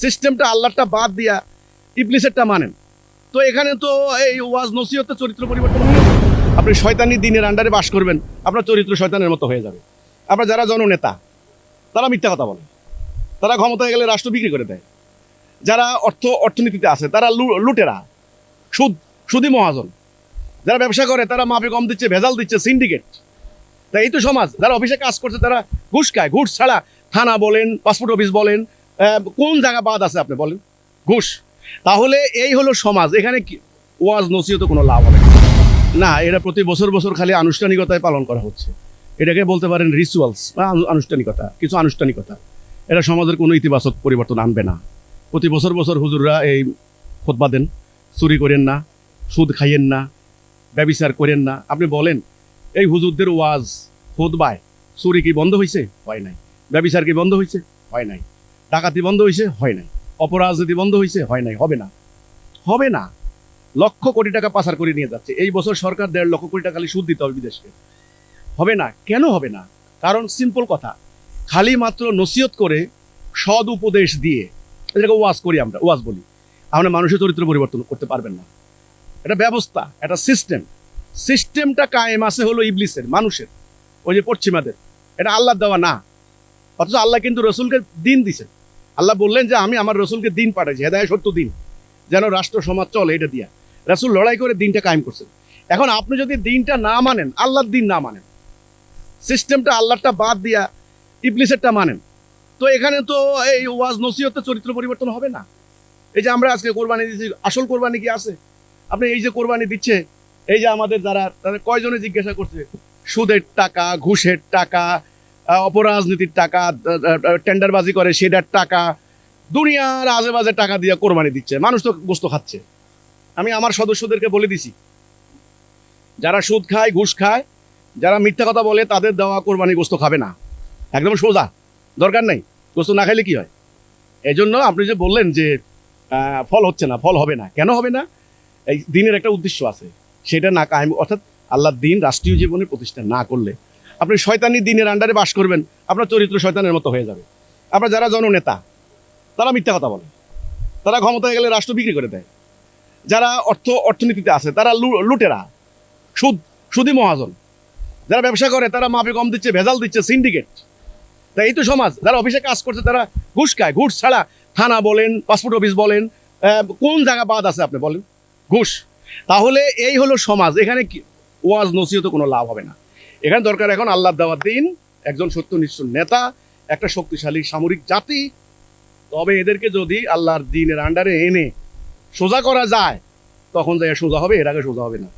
সিস্টেমটা আল্লাহটা বাদ দিয়া ইবলিসেরটা মানেন। তো এখানে তো এই ওয়াজ নসিহতের চরিত্র পরিবর্তন আপনি শয়তানি দিনের আন্ডারে বাস করবেন, আপনার চরিত্র শয়তানের মতো হয়ে যাবে। আপনার যারা জননেতা, তারা মিথ্যা কথা বলে। তারা ক্ষমতায় গেলে রাষ্ট্র বিক্রি করে দেয়। যারা অর্থ, অর্থনীতিতে আছে, তারা লুটেরা, সুদ, সুদি মহাজন। যারা ব্যবসা করে, তারা মাপে কম দিচ্ছে, ভেজাল দিচ্ছে সিন্ডিকেট তাই এই তো সমাজ, যারা অফিসে কাজ করছে, তারা ঘুষ খায়, ঘুষ ছাড়া থানা বলেন পাসপোর্ট অফিস বলেন কোন জায়গা বাদ আছে আপনি বলেন? ঘুষ। তাহলে এই হলো সমাজ। এখানে ওয়াজ, নসিহত কোনো লাভ হবে। না। এটা প্রতি বছর বছর খালি আনুষ্ঠানিকতায় পালন করা হচ্ছে। এটাকে বলতে পারেন রিচুয়ালস বা আনুষ্ঠানিকতা, কিছু আনুষ্ঠানিকতা। এটা সমাজের কোনো ইতিবাচক পরিবর্তন আনবে না। প্রতি বছর বছর হুজুররা এই খোদবা দেন। চুরি করেন না, সুদ খাইয়েন না, ব্যবিচার করেন না। আপনি বলেন, এই হুজুরদের ওয়াজ খোদবায় চুরি কি বন্ধ হয়েছে হয় নাই। ব্যবিচার কি বন্ধ হয়েছে হয় নাই। ডাকাতি বন্ধ হয়েছে হয় নাই। অপরাজনীতি বন্ধ হয়েছে হয় নাই, হবে না। হবে না। লক্ষ কোটি টাকা পাচার করে নিয়ে যাচ্ছে। এই বছর সরকার দেড় লক্ষ কোটি টাকা খালি সুদ দিতে হবে বিদেশকে। হবে না। কেন হবে না? কারণ সিম্পল কথা। খালি মাত্র নসিহত করে সদ উপদেশ দিয়ে, এটাকে ওয়াজ করি আমরা, ওয়াজ বলি। আমরা মানুষের চরিত্র পরিবর্তন করতে পারবেন না। এটা ব্যবস্থা, এটা সিস্টেম সিস্টেমটা কায়েম আছে হলো ইবলিসের, মানুষের, ওই যে পশ্চিমাদের। এটা আল্লাহ দেওয়া না। অথচ আল্লাহ কিন্তু রসুলকে দিন দিছেন আল্লাহ বললেন যে, আমি আমার রসুলকে দিন পাঠাইছি হেদায় সত্য দিন, যেন রাষ্ট্র, সমাজ চলে এটা দিয়া। রাসুল লড়াই করে দিনটা কায়েম করছেন। এখন আপনি যদি দিনটা না মানেন, আল্লাহর দিন না মানেন, সিস্টেমটা আল্লাহটা বাদ দিয়া ইবলিসেরটা মানেন, তো এখানে তো এই ওয়াজ নসিহতের চরিত্র পরিবর্তন হবে না। এই যে আমরা আজকে কোরবানি দিচ্ছি আসল কোরবানি কি আছে? আপনি এই যে কোরবানি দিচ্ছে, এই যে আমাদের যারা, তাদের কয়জনে জিজ্ঞাসা করছে, সুদের টাকা, ঘুষের টাকা অপরাজনীতির টাকা টেন্ডারবাজি করে সেটার টাকা, দুনিয়ার আজে বাজে টাকা দিয়ে কোরবানি দিচ্ছে। মানুষ তো গোস্ত খাচ্ছে। আমি আমার সদস্যদেরকে বলে দিছি, যারা সুদ খায়, ঘুষ খায়, যারা মিথ্যা কথা বলে, তাদের দেওয়া কোরবানি গোস্ত খাবে না। একদম সোজা, দরকার নেই। গোস্ত না খাইলে কি হয়? এই জন্য আপনি যে বললেন যে ফল হচ্ছে না, ফল হবে না। কেন হবে না? এই দিনের একটা উদ্দেশ্য আছে। সেটা না কায়েম অর্থাৎ আল্লাহ দিন রাষ্ট্রীয় জীবনে প্রতিষ্ঠা না করলে আপনি শয়তানি দিনের আন্ডারে বাস করবেন, আপনার চরিত্র শয়তানের মতো হয়ে যাবে। আপনার যারা জননেতা, তারা মিথ্যা কথা বলে। তারা ক্ষমতায় গেলে রাষ্ট্র বিক্রি করে দেয়। যারা অর্থ, অর্থনীতিতে আছে, তারা লুটেরা, সুদ, সুদি মহাজন। যারা ব্যবসা করে, তারা মাপে কম দিচ্ছে, ভেজাল দিচ্ছে সিন্ডিকেট তাই এই তো সমাজ, যারা অফিসে কাজ করছে, তারা ঘুষ খায়। ঘুষ ছাড়া থানা বলেন পাসপোর্ট অফিস বলেন কোন জায়গা বাদ আছে আপনি বলেন? ঘুষ। তাহলে এই হলো সমাজ। এখানে ওয়াজ, নসিহত কোনো লাভ হবে না। এখানে দরকার এখন আল্লাহ দেওয়ার দিন, একজন সত্যনিষ্ঠ নেতা, একটা শক্তিশালী সামরিক জাতি। তবে এদেরকে যদি আল্লাহর দিনের আন্ডারে এনে সোজা করা যায়, তখন যাই সোজা হবে, এর আগে সোজা হবে না।